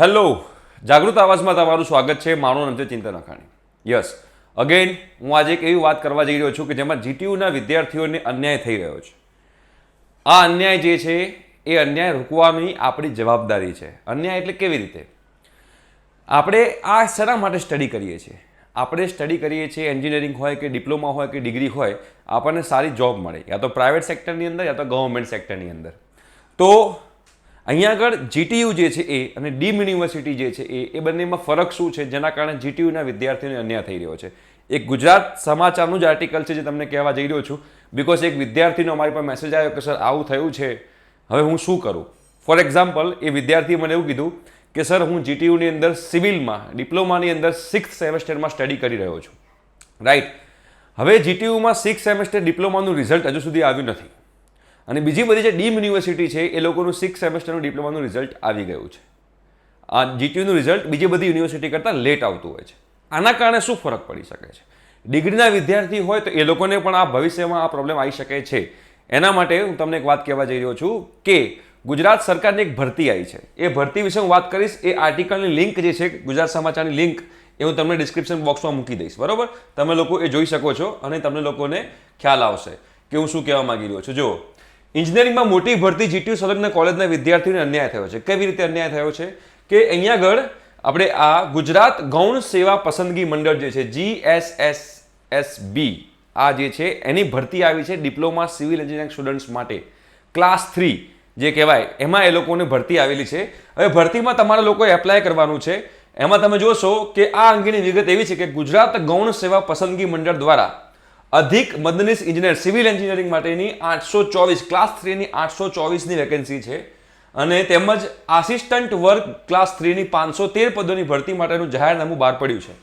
Hello, જાગૃત આવાજમાં તમારું સ્વાગત છે. મારું છે ચિંતન અખાણી. યસ, અગેન, હું આજે એક એવી વાત કરવા જઈ રહ્યો છું કે જેમાં જીટીયુના વિદ્યાર્થીઓને અન્યાય થઈ રહ્યો છે. આ અન્યાય જે છે, એ અન્યાય રોકવાની આપણી જવાબદારી છે. અન્યાય એટલે કેવી રીતે? આપણે આ શેના માટે સ્ટડી કરીએ છીએ? આપણે સ્ટડી કરીએ છીએ એન્જિનિયરિંગ હોય કે ડિપ્લોમા હોય કે ડિગ્રી હોય, આપણને સારી જોબ મળે. યા તો પ્રાઇવેટ સેક્ટરની અંદર, યા તો ગવર્મેન્ટ સેક્ટરની અંદર. તો અહીંયા આગળ જીટીયુ જે છે એ અને ડીમ યુનિવર્સિટી જે છે એ એ બંનેમાં ફરક શું છે? જેના કારણે જીટીયુના વિદ્યાર્થીઓને અન્યાય થઈ રહ્યો છે. એક ગુજરાત સમાચારનું જ આર્ટિકલ છે જે તમને કહેવા જઈ રહ્યો છું. બિકોઝ એક વિદ્યાર્થીનો અમારી પર મેસેજ આવ્યો કે સર આવું થયું છે. હવે હું શું કરું? ફોર એક્ઝામ્પલ એ વિદ્યાર્થીએ મને એવું કીધું કે સર હું જીટીયુની અંદર સિવિલમાં ડિપ્લોમાની અંદર સિક્સ સેમેસ્ટરમાં સ્ટડી કરી રહ્યો છું. રાઈટ હવે જીટીયુમાં સિક્સ સેમેસ્ટર ડિપ્લોમાનું રિઝલ્ટ હજુ સુધી આવ્યું નથી. અને બીજી બધી જે ડીમ યુનિવર્સિટી છે, એ લોકોનું સિક્સ સેમેસ્ટરનું ડિપ્લોમાનું રિઝલ્ટ આવી ગયું છે. આ જીટીયુનું રિઝલ્ટ બીજી બધી યુનિવર્સિટી કરતાં લેટ આવતું હોય છે. આના કારણે શું ફરક પડી શકે છે? ડિગ્રીના વિદ્યાર્થી હોય તો એ લોકોને પણ આ ભવિષ્યમાં આ પ્રોબ્લેમ આવી શકે છે. એના માટે હું તમને એક વાત કહેવા જઈ રહ્યો છું કે ગુજરાત સરકારની એક ભરતી આવી છે. એ ભરતી વિશે હું વાત કરીશ. એ આર્ટિકલની લિંક જે છે, ગુજરાત સમાચારની લિંક એ હું તમને ડિસ્ક્રિપ્શન બોક્સમાં મૂકી દઈશ. બરોબર? તમે લોકો એ જોઈ શકો છો અને તમને લોકોને ખ્યાલ આવશે કે હું શું કહેવા માંગી રહ્યો છું. જો એન્જિનિયરિંગમાં મોટી ભરતી જીટીયુ સંલગ્ન કોલેજના વિદ્યાર્થીઓને અન્યાય થયો છે. કેવી રીતે અન્યાય થયો છે? કે અહીંયા આગળ આપણે આ ગુજરાત ગૌણ સેવા પસંદગી મંડળ જે છે જી એસ એસ એસ આ જે છે, એની ભરતી આવી છે ડિપ્લોમા સિવિલ એન્જિનિયરિંગ સ્ટુડન્ટ્સ માટે. ક્લાસ થ્રી જે કહેવાય, એમાં એ લોકોને ભરતી આવેલી છે. હવે ભરતીમાં તમારે લોકોએ એપ્લાય કરવાનું છે. એમાં તમે જોશો કે આ અંગેની વિગત એવી છે કે ગુજરાત ગૌણ સેવા પસંદગી મંડળ દ્વારા અધિક મદનીશ ઇજનેર સિવિલ એન્જિનિયરિંગ માટેની આઠસો ચોવીસ ક્લાસ થ્રીની આઠસો ચોવીસની વેકેન્સી છે. અને તેમજ આસિસ્ટન્ટ વર્ક ક્લાસ થ્રીની પાંચસો તેર પદોની ભરતી માટેનું જાહેરનામું બહાર પડ્યું છે.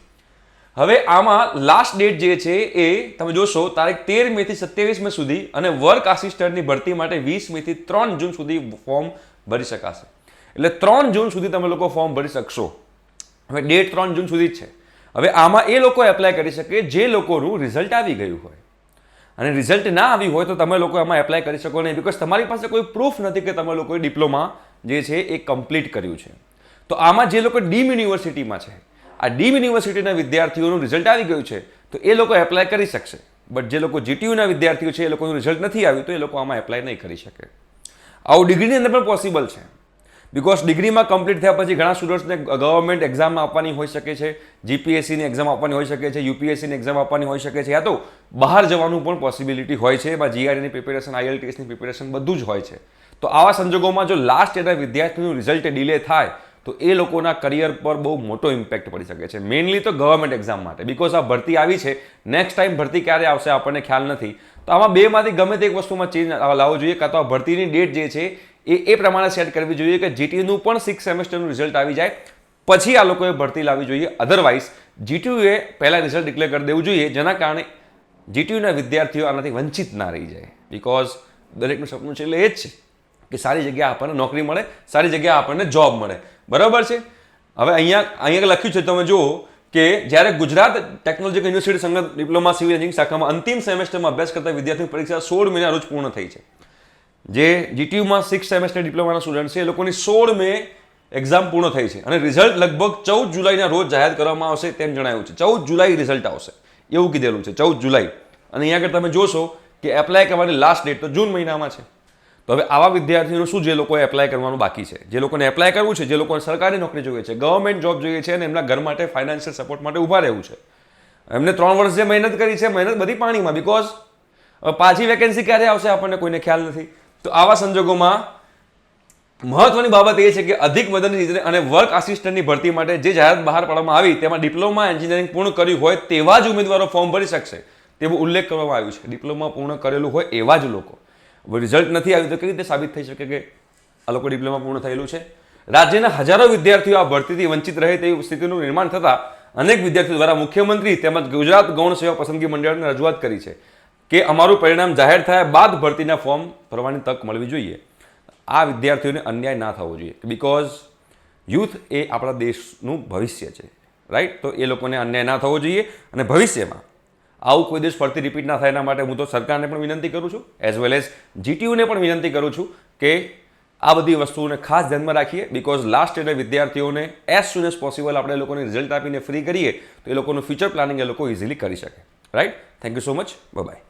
હવે આમાં લાસ્ટ ડેટ જે છે એ તમે જોશો, તારીખ તેર મેથી સત્યાવીસ મે સુધી અને વર્ક આસિસ્ટન્ટની ભરતી માટે વીસ મેથી ત્રણ જૂન સુધી ફોર્મ ભરી શકાશે. એટલે ત્રણ જૂન સુધી તમે લોકો ફોર્મ ભરી શકશો. હવે ડેટ ત્રણ જૂન સુધી જ છે. હવે આમાં એ લોકો એપ્લાય કરી શકે, જે લોકોનું રિઝલ્ટ આવી ગયું હોય. અને રિઝલ્ટ ના આવ્યું હોય તો તમે લોકો એમાં એપ્લાય કરી શકો નહીં બિકોઝ તમારી પાસે કોઈ પ્રૂફ નથી કે તમે લોકોએ ડિપ્લોમા જે છે એ કમ્પ્લીટ કર્યું છે. તો આમાં જે લોકો ડીમ યુનિવર્સિટીમાં છે, આ ડીમ યુનિવર્સિટીના વિદ્યાર્થીઓનું રિઝલ્ટ આવી ગયું છે, તો એ લોકો એપ્લાય કરી શકશે. બટ જે લોકો જીટીયુના વિદ્યાર્થીઓ છે એ લોકોનું રિઝલ્ટ નથી આવ્યું, તો એ લોકો આમાં એપ્લાય નહીં કરી શકે. આવું ડિગ્રીની અંદર પણ પોસિબલ છે. બિકોઝ ડિગ્રીમાં કમ્પ્લીટ થયા પછી ઘણા સ્ટુડન્ટ્સને ગવર્મેન્ટ એક્ઝામ આપવાની હોઈ શકે છે જીપીએસસીની એક્ઝામ આપવાની હોઈ શકે છે યુપીએસસીની એક્ઝામ આપવાની હોઈ શકે છે, યા તો બહાર જવાનું પણ પોસિબિલિટી હોય છે, એમાં જીઆરએની પ્રિપેરેશન આઈએલટીએસની પ્રિપેરેશન બધું જ હોય છે. તો આવા સંજોગોમાં જો લાસ્ટ યરના વિદ્યાર્થીનું રિઝલ્ટ ડિલે થાય, તો એ લોકોના કરિયર પર બહુ મોટો ઇમ્પેક્ટ પડી શકે છે. મેઇનલી તો ગવર્મેન્ટ એક્ઝામ માટે. બિકોઝ આ ભરતી આવી છે નેક્સ્ટ ટાઈમ ભરતી ક્યારે આવશે આપણને ખ્યાલ નથી. તો આમાં બેમાંથી ગમે તે એક વસ્તુમાં ચેન્જ લાવવો જોઈએ, કાં તો આ ભરતીની ડેટ જે છે એ એ પ્રમાણે સેટ કરવી જોઈએ કે જીટીયુનું પણ સિક્સ સેમેસ્ટરનું રિઝલ્ટ આવી જાય. પછી આ લોકોએ ભરતી લાવવી જોઈએ. અધરવાઇઝ જીટીયુએ પહેલાં રિઝલ્ટ ડિક્લેર કરી દેવું જોઈએ, જેના કારણે જીટીયુના વિદ્યાર્થીઓ આનાથી વંચિત ના રહી જાય. બિકોઝ દરેકનું સપનું છે એટલે એ જ છે કે સારી જગ્યાએ આપણને નોકરી મળે, સારી જગ્યાએ આપણને જોબ મળે. બરાબર છે? હવે અહીંયા અહીંયા લખ્યું છે, તમે જુઓ કે જ્યારે ગુજરાત ટેકનોલોજીકલ યુનિવર્સિટી સંગત ડિપ્લોમા સિવિલ એન્જિનિયરિંગ શાખામાં અંતિમ સેમેસ્ટરમાં અભ્યાસ કરતા વિદ્યાર્થીની પરીક્ષા સોળ મહિના રોજ પૂર્ણ થઈ છે. જે જીટીયુમાં સિક્સ સેમેસ્ટર ડિપ્લોમાના સ્ટુડન્ટ છે, એ લોકોની સોળ મે એક્ઝામ પૂર્ણ થઈ છે. અને રિઝલ્ટ લગભગ ચૌદ જુલાઈના રોજ જાહેર કરવામાં આવશે તેમ જણાવ્યું છે. ચૌદ જુલાઈ રિઝલ્ટ આવશે. એવું કીધેલું છે, ચૌદ જુલાઈ. અને અહીંયા આગળ તમે જોશો કે એપ્લાય કરવાની લાસ્ટ ડેટ તો જૂન મહિનામાં છે. તો હવે આવા વિદ્યાર્થીઓનું શું જે લોકોએ એપ્લાય કરવાનું બાકી છે? જે લોકોને એપ્લાય કરવું છે, જે લોકોને સરકારી નોકરી જોઈએ છે ગવર્મેન્ટ જોબ જોઈએ છે અને એમના ઘર માટે ફાઇનાન્શિયલ સપોર્ટ માટે ઊભા રહેવું છે. એમને ત્રણ વર્ષ જે મહેનત કરી છે, મહેનત બધી પાણીમાં બિકોઝ પાછી વેકેન્સી ક્યારે આવશે આપણને કોઈને ખ્યાલ નથી. તો આવા સંજોગોમાં મહત્વની બાબત એ છે કે અધિક મદદની અને વર્ક આસિસ્ટન્ટની ભરતી માટે જે જાહેરાત બહાર પાડવામાં આવી તેમાં ડિપ્લોમા એન્જિનિયરિંગ પૂર્ણ કર્યું હોય તેવા જ ઉમેદવારો ફોર્મ ભરી શકશે. તેવો ઉલ્લેખ કરવામાં આવ્યું છે. ડિપ્લોમા પૂર્ણ કરેલું હોય એવા જ લોકો. રિઝલ્ટ નથી આવ્યું તો કેવી રીતે સાબિત થઈ શકે કે આ લોકો ડિપ્લોમા પૂર્ણ થયેલું છે? રાજ્યના હજારો વિદ્યાર્થીઓ આ ભરતીથી વંચિત રહે તેવી સ્થિતિનું નિર્માણ થતાં અનેક વિદ્યાર્થીઓ દ્વારા મુખ્યમંત્રી તેમજ ગુજરાત ગૌણ સેવા પસંદગી મંડળને રજૂઆત કરી છે. કે અમારું પરિણામ જાહેર થયા બાદ ભરતીના ફોર્મ ભરવાની તક મળવી જોઈએ. આ વિદ્યાર્થીઓને અન્યાય ના થવો જોઈએ. બિકોઝ યુથ એ આપણા દેશનું ભવિષ્ય છે. રાઈટ તો એ લોકોને અન્યાય ના થવો જોઈએ અને ભવિષ્યમાં આવું કોઈ દેશ ફરતી રિપીટ ના થાય એના માટે હું તો સરકારને પણ વિનંતી કરું છું એઝ વેલ એઝ જીટીયુને પણ વિનંતી કરું છું કે આ બધી વસ્તુઓને ખાસ ધ્યાનમાં રાખીએ. બિકોઝ લાસ્ટ યરના વિદ્યાર્થીઓને એઝ સુન એઝ પોસિબલ આપણે લોકોને રિઝલ્ટ આપીને ફ્રી કરીએ તો એ લોકોનું ફ્યુચર પ્લાનિંગ એ લોકો ઇઝીલી કરી શકે. Right thank you so much bye